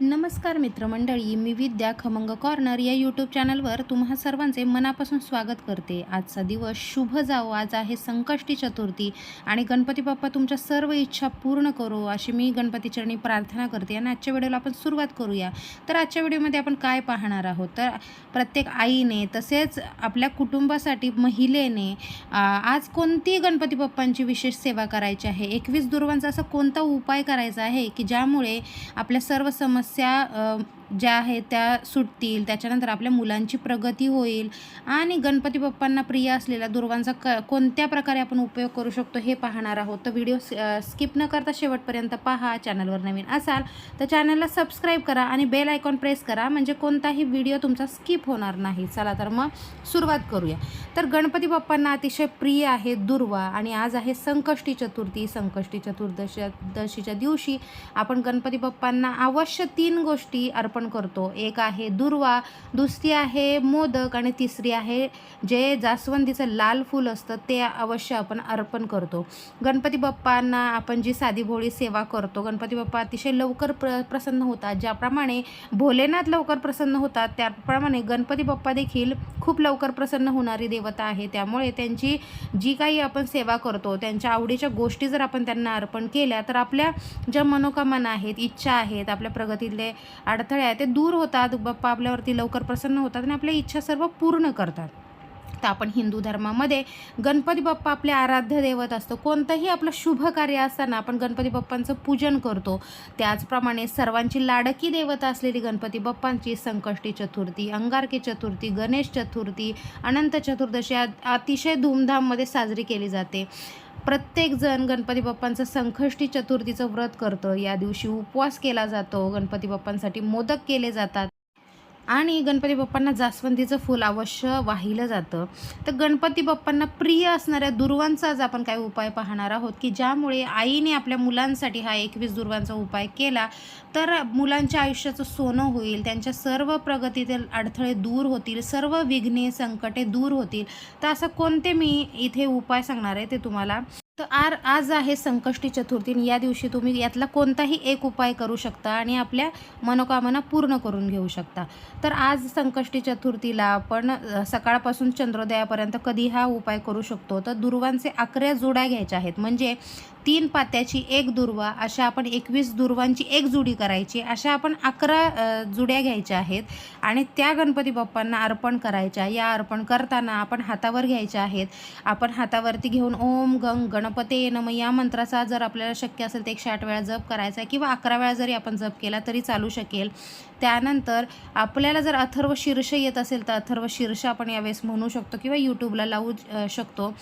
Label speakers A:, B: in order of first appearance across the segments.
A: नमस्कार मित्रमंडळी मी विद्या खमंग कॉर्नर या यूट्यूब चॅनलवर तुम्हा सर्वांचे मनापासून स्वागत करते. आजचा दिवस शुभ जावो. आज आहे संकष्टी चतुर्थी आणि गणपती बाप्पा तुमच्या सर्व इच्छा पूर्ण करो अशी मी गणपती चरणी प्रार्थना करते. आणि आजच्या व्हिडिओला आपण सुरुवात करूया. तर आजच्या व्हिडिओमध्ये आपण काय पाहणार आहोत? तर प्रत्येक आईने तसेच आपल्या कुटुंबासाठी महिलेने आज कोणती गणपती बाप्पांची विशेष सेवा करायची आहे? एकवीस दुर्वांचा असा कोणता उपाय करायचा आहे की ज्यामुळे आपल्या सर्व समस्या तस्य ज्या आहेत त्या सुटतील त्याच्यानंतर आपल्या मुलांची प्रगती होईल आणि गणपती बाप्पांना प्रिय असलेल्या दुर्वांचा क कोणत्या प्रकारे आपण उपयोग करू शकतो हे पाहणार आहोत. तर व्हिडिओ स्किप न करता शेवटपर्यंत पहा. चॅनलवर नवीन असाल तर चॅनलला सबस्क्राईब करा आणि बेल आयकॉन प्रेस करा. म्हणजे कोणताही व्हिडिओ तुमचा स्किप होणार नाही. चला तर मग सुरुवात करूया. तर गणपती बाप्पांना अतिशय प्रिय आहे दुर्वा आणि आज आहे संकष्टी चतुर्थी. संकष्टी चतुर्दशी दशीच्या दिवशी आपण गणपती बाप्पांना अवश्य तीन गोष्टी अर्पण करतो. एक आहे दुर्वा दुसरी आहे मोदक आणि तिसरी आहे जे जास्वंदीचं लाल फूल असतं ते अवश्य आपण अर्पण करतो. गणपती बाप्पांना आपण जी साधी भोळी सेवा करतो गणपती बाप्पा अतिशय लवकर प्र प्रसन्न होतात. ज्याप्रमाणे भोलेनाथ लवकर प्रसन्न होतात त्याप्रमाणे गणपती बाप्पा देखील खूप लवकर प्रसन्न होणारी देवता आहे. त्यामुळे त्यांची जी काही आपण सेवा करतो त्यांच्या आवडीच्या गोष्टी जर आपण त्यांना अर्पण केल्या तर आपल्या ज्या मनोकामना आहेत इच्छा आहेत आपल्या प्रगतीतले अडथळे आहे ते दूर होतात बाप्पा आपल्यावरती लवकर प्रसन्न होतात आणि आपल्या इच्छा सर्व पूर्ण करतात. तर आपण हिंदू धर्मामध्ये गणपती बाप्पा आपले आराध्य दैवत असतो. कोणतंही आपलं शुभ कार्य असताना आपण गणपती बाप्पांचं पूजन करतो. त्याचप्रमाणे सर्वांची लाडकी देवता असलेली गणपती बाप्पांची संकष्टी चतुर्थी अंगारकी चतुर्थी गणेश चतुर्थी अनंत चतुर्दशी अतिशय धूमधाममध्ये साजरी केली जाते. प्रत्येकजण गणपती बाप्पांचं संकष्टी चतुर्थीचं व्रत करतं. या दिवशी उपवास केला जातो. गणपती बाप्पांसाठी मोदक केले जातात. आणि गणपती बाप्पांना जास्वंदीचं फूल अवश्य वाहिलं जातं. तर गणपती बाप्पांना प्रिय असणाऱ्या दुर्वांचा आज आपण काय उपाय पाहणार आहोत? की ज्यामुळे आईने आपल्या मुलांसाठी हा एकवीस दुर्वांचा उपाय केला तर मुलांच्या आयुष्याचं सोनं होईल त्यांच्या सर्व प्रगतीतील अडथळे दूर होतील सर्व विघ्ने संकटे दूर होतील. तर असं कोणते मी इथे उपाय सांगणार आहे ते तुम्हाला तर आर आज आहे संकष्टी चतुर्थी या दिवशी तुम्ही यातला कोणताही एक उपाय करू शकता आणि आपल्या मनोकामना पूर्ण करून घेऊ शकता. तर आज संकष्टी चतुर्थीला आपण सकाळपासून चंद्रोदयापर्यंत कधी हा उपाय करू शकतो? तर दुर्वांचे आकऱ्या जोड्या घ्यायच्या आहेत. म्हणजे तीन पात्याची एक दुर्वा अशा आपण एकवीस दुर्वांची एक जुडी करायची अशा आपण अकरा जुड्या घ्यायच्या आहेत. आणि त्या गणपती बाप्पांना अर्पण करायच्या. या अर्पण करताना आपण हातावर घ्यायच्या आहेत. आपण हातावरती घेऊन ओम गंग गणपते नम या मंत्राचा जर आपल्याला शक्य असेल तर एकशे आठ वेळा जप करायचा आहे किंवा अकरा वेळा जरी आपण जप केला तरी चालू शकेल. त्यानंतर आपल्याला जर अथर्व शीर्ष येत असेल तर अथर्व शीर्ष आपण यावेळेस म्हणू शकतो किंवा यूट्यूबला लावू शकतो.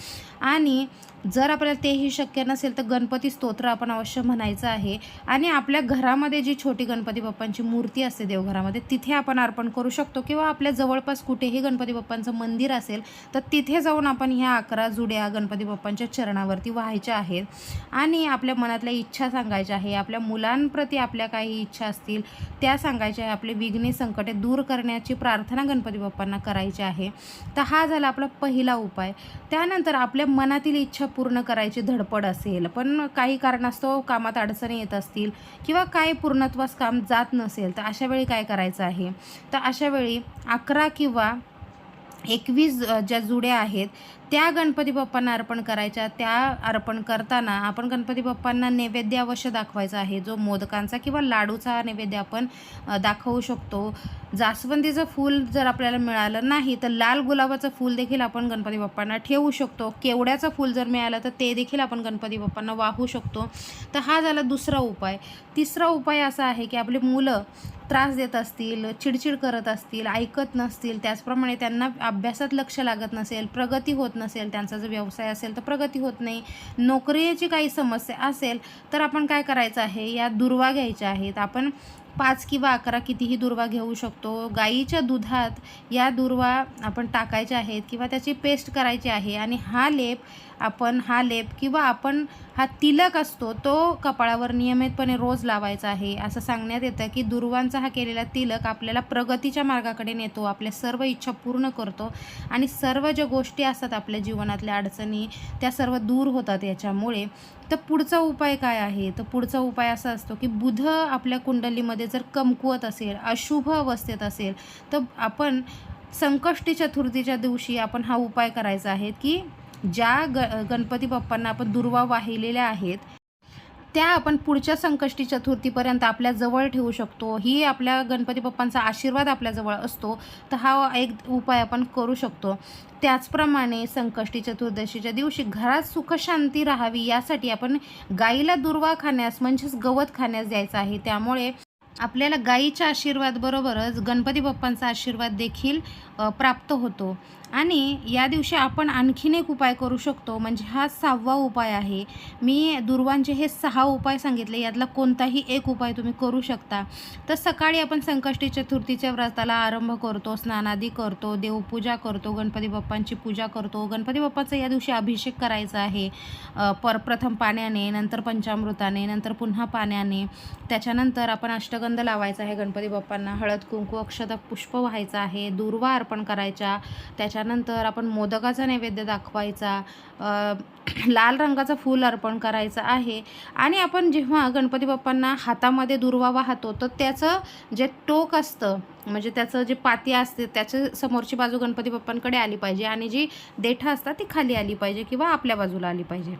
A: आणि जर आपल्याला तेही शक्य नसेल तर गणपती स्तोत्र आपण अवश्य म्हणायचं आहे. आणि आपल्या घरामध्ये जी छोटी गणपती बाप्पांची मूर्ती असते देवघरामध्ये तिथे आपण अर्पण करू शकतो. किंवा आपल्या जवळपास कुठेही गणपती बाप्पांचं मंदिर असेल तर तिथे जाऊन आपण ह्या अकरा जुड्या गणपती बाप्पांच्या चरणावरती व्हायच्या आहेत. आणि आपल्या मनातल्या इच्छा सांगायच्या आहे आपल्या मुलांप्रती आपल्या काही इच्छा असतील त्या सांगायच्या आहे आपले विघ्ने संकटे दूर करण्याची प्रार्थना गणपती बाप्पांना करायची आहे. तर हा झाला आपला पहिला उपाय. त्यानंतर आपल्या मनातील इच्छा पूर्ण करायची धडपड असेल. पण काही कारणास्तव कामात अडचणी येत असतील किंवा काय पूर्णत्वास काम जात नसेल तर अशावेळी काय करायचं आहे? तर अशावेळी अकरा किंवा एकवीस ज्या जुड्या आहेत त्या गणपती बाप्पांना अर्पण करायच्या. त्या अर्पण करताना आपण गणपती बाप्पांना नैवेद्य अवश्य दाखवायचा आहे. जो मोदकांचा किंवा लाडूचा नैवेद्य आपण दाखवू शकतो. जास्वंदीचं फूल जर आपल्याला मिळालं नाही तर लाल गुलाबाचं फूल देखील आपण गणपती बाप्पांना ठेवू शकतो. केवड्याचं फूल जर मिळालं तर ते देखील आपण गणपती बाप्पांना वाहू शकतो. तर हा झाला दुसरा उपाय. तिसरा उपाय असा आहे की आपली मुलं त्रास देत असतील चिडचिड करत असतील ऐकत नसतील त्याचप्रमाणे त्यांना अभ्यासात लक्ष लागत नसेल प्रगती होत नसेल त्यांचा जर व्यवसाय असेल तर प्रगती होत नाही. नोकरीची काही समस्या असेल तर आपण काय करायचं आहे? या दुर्वा घ्यायच्या आहेत. आपण पाच किंवा अकरा कितीही दुर्वा घेऊ शकतो. गाईच्या दुधात या दुर्वा आपण टाकायच्या आहेत किंवा त्याची पेस्ट करायची आहे आणि हा लेप आपण हा लेप किंवा आपण हा तिलक असतो तो कपाळावर नियमितपणे रोज लावायचा आहे. असं सांगण्यात येतं की दुर्वांचा हा केलेला तिलक आपल्याला प्रगतीच्या मार्गाकडे नेतो आपल्या सर्व इच्छा पूर्ण करतो आणि सर्व ज्या गोष्टी असतात आपल्या जीवनातल्या अडचणी त्या सर्व दूर होतात याच्यामुळे. तर पुढचा उपाय काय आहे? तर पुढचा उपाय असा असतो की बुध आपल्या कुंडलीमध्ये जर कमकुवत असेल अशुभ अवस्थेत असेल तर आपण संकष्टी चतुर्थीच्या दिवशी आपण हा उपाय करायचा आहे की ज्या ग गणपती बाप्पांना आपण दुर्वा वाहिलेल्या आहेत त्या आपण पुढच्या संकष्टी चतुर्थीपर्यंत आपल्या जवळ ठेवू शकतो. ही आपल्या गणपती बाप्पांचा आशीर्वाद आपल्याजवळ असतो. तर हा एक उपाय आपण करू शकतो. त्याचप्रमाणे संकष्टी चतुर्दशीच्या दिवशी घरात सुखशांती राहावी यासाठी आपण गाईला दुर्वा खाण्यास म्हणजेच गवत खाण्यास द्यायचं आहे. त्यामुळे आपल्याला गाईच्या आशीर्वादबरोबरच गणपती बाप्पांचा आशीर्वाद देखील प्राप्त होतो. आणि या दिवशी आपण आणखीन एक उपाय करू शकतो म्हणजे हा सहावा उपाय आहे. मी दुर्वांचे हे सहा उपाय सांगितले यातला कोणताही एक उपाय तुम्ही करू शकता. तर सकाळी आपण संकष्टी चतुर्थीच्या व्रताला आरंभ करतो स्नानादी करतो देवपूजा करतो गणपती बाप्पांची पूजा करतो. गणपती बाप्पाचा या दिवशी अभिषेक करायचा आहे. पर प्रथम पाण्याने नंतर पंचामृताने नंतर पुन्हा पाण्याने. त्याच्यानंतर आपण अष्टगंध लावायचा आहे गणपती बाप्पांना. हळद कुंकू अक्षता पुष्प व्हायचं आहे. दुर्वार अर्पण करायच्या. त्याच्यानंतर आपण मोदकाचा नैवेद्य दाखवायचा. लाल रंगाचं फूल अर्पण करायचं आहे. आणि आपण जेव्हा गणपती बाप्पांना हातामध्ये दुर्वा वाहतो तर त्याचं जे टोक असतं म्हणजे त्याचं जे पाती असते त्याचं समोरची बाजू गणपती बाप्पांकडे आली पाहिजे. आणि जी देठं असतात ती खाली आली पाहिजे किंवा आपल्या बाजूला आली पाहिजे.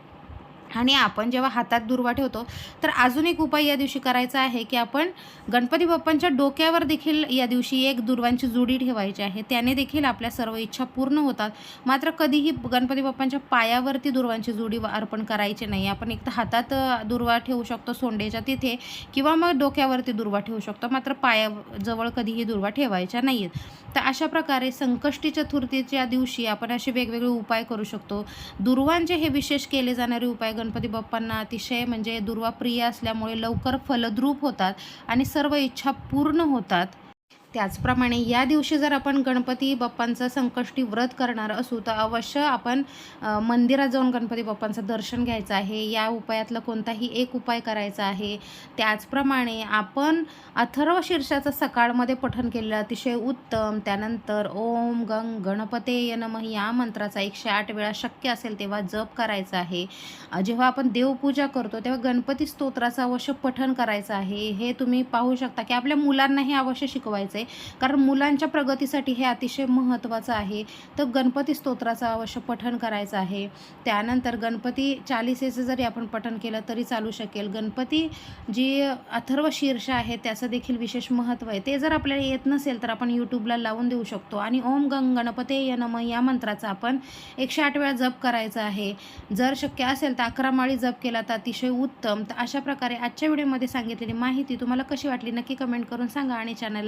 A: आणि आपण जेव्हा हातात दुर्वा ठेवतो तर अजून एक उपाय या दिवशी करायचा आहे की आपण गणपती बाप्पांच्या डोक्यावर देखील या दिवशी एक दुर्वांची जुडी ठेवायची आहे. त्याने देखील आपल्या सर्व इच्छा पूर्ण होतात. मात्र कधीही गणपती बाप्पांच्या पायावरती दुर्वांची जुडी व- अर्पण करायची नाही. आपण एक तर हातात दुर्वा ठेवू शकतो सोंडेच्या तिथे किंवा मग डोक्यावरती दुर्वा ठेवू शकतो. मात्र पायाजवळ कधीही दुर्वा ठेवायच्या नाही आहेत तर अशा प्रकारे संकष्टी चतुर्थीच्या दिवशी आपण असे वेगवेगळे उपाय करू शकतो. दुर्वांचे हे विशेष केले जाणारे उपाय गणपती बाप्पांना अतिशय म्हणजे दुर्वा प्रिय असल्यामुळे लवकर फलद्रूप होतात आणि सर्व इच्छा पूर्ण होतात. त्याचप्रमाणे या दिवशी जर आपण गणपती बाप्पांचं संकष्टी व्रत करणार असू तर अवश्य आपण मंदिरात जाऊन गणपती बाप्पांचं दर्शन घ्यायचं आहे. या उपायातला कोणताही एक उपाय करायचा आहे. त्याचप्रमाणे आपण अथर्व शीर्षाचं सकाळमध्ये पठण केलेलं अतिशय उत्तम. त्यानंतर ओम गंग गणपते यनम या मंत्राचा एकशे आठ वेळा शक्य असेल तेव्हा जप करायचा आहे. जेव्हा आपण देवपूजा करतो तेव्हा गणपती स्तोत्राचं अवश्य पठण करायचं आहे. हे तुम्ही पाहू शकता की आपल्या मुलांना हे अवश्य शिकवायचं आहे कारण मुलांच्या प्रगतीसाठी हे अतिशय महत्त्वाचं आहे. तर गणपती स्तोत्राचं अवश्य पठण करायचं आहे. त्यानंतर गणपती चालिसेचं जरी आपण पठण केलं तरी चालू शकेल. गणपती जी अथर्व शीर्ष आहे त्याचं देखील विशेष महत्त्व आहे. ते जर आपल्याला येत नसेल तर आपण यूट्यूबला लावून देऊ शकतो. आणि ओम गंग गणपते य नम या मंत्राचा आपण एकशे आठ वेळा जप करायचा आहे. जर शक्य असेल तर अकरा माळी जप केला तर अतिशय उत्तम. तर अशा प्रकारे आजच्या व्हिडिओमध्ये सांगितलेली माहिती तुम्हाला कशी वाटली नक्की कमेंट करून सांगा आणि चॅनल